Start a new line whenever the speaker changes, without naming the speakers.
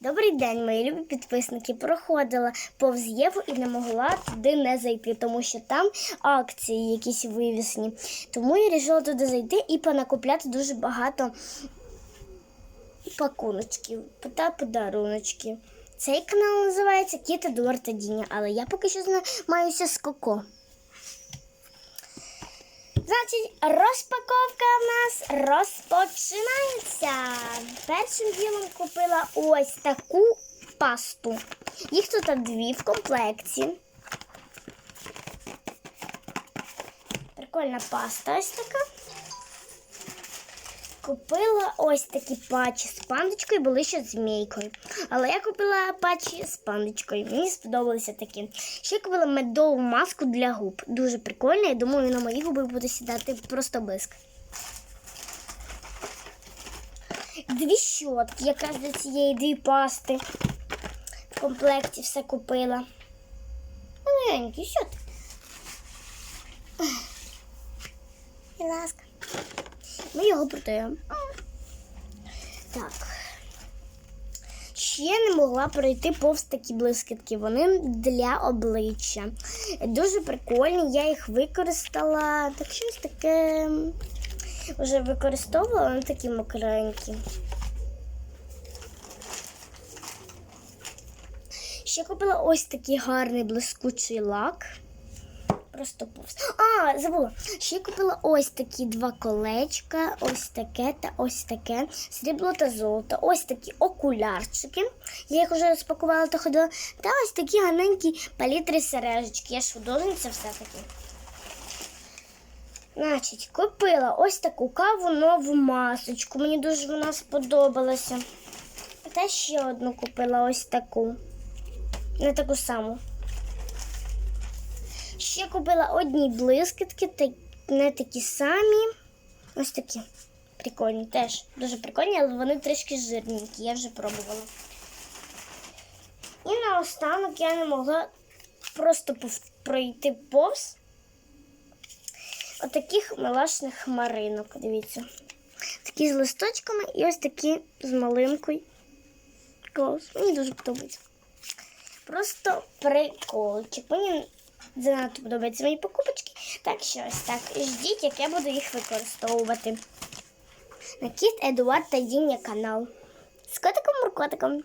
Добрий день, мої любі підписники. Проходила повз Єву і не могла туди не зайти, тому що там акції якісь вивісні. Тому я вирішила туди зайти і понакупляти дуже багато пакуночків та подаруночків. Цей канал називається Кіт Едуард та але я поки що займаюся з Коко. Значить, розпаковка в нас розпочинається. Першим ділом купила ось таку пасту. Їх тут дві в комплекті. Прикольна паста ось така. Купила ось такі патчі з пандочкою, були ще з змійкою. Але я купила патчі з пандочкою. Мені сподобалися такі. Ще купила медову маску для губ. Дуже прикольна. Я думаю, на мої губи буде сідати просто блиск. Дві щотки, якраз для цієї дві пасти. В комплекті все купила. Маленькі щотки. Будь ласка. Ми його продаємо. Так. Ще не могла пройти повз такі блискітки. Вони для обличчя. Дуже прикольні, я їх використала. Так щось таке вже використовувала, вони такі мокренькі. Ще купила ось такий гарний блискучий лак. Просто повз. А, забула. Ще купила ось такі два колечка, ось таке та ось таке. Срібло та золото. Ось такі окулярчики. Я їх вже розпакувала та ходила. Та ось такі гарненькі палітри сережечки. Я ж художниця все-таки. Значить, купила ось таку каву нову масочку. Мені дуже вона сподобалася. Та ще одну купила ось таку. Не таку саму. Ще купила одні блискітки, не такі самі. Ось такі. Прикольні теж. Дуже прикольні, але вони трішки жирненькі, я вже пробувала. І наостанок я не могла просто пройти повз отаких милашних хмаринок. Дивіться. Такі з листочками і ось такі з малинкою. Клас. Мені дуже подобається. Просто приколчик. Мені занадто подобаються мої покупочки. Так що ось так. Ждіть, як я буду їх використовувати. На кіт Едуард та Діння канал. З котиком-муркотиком.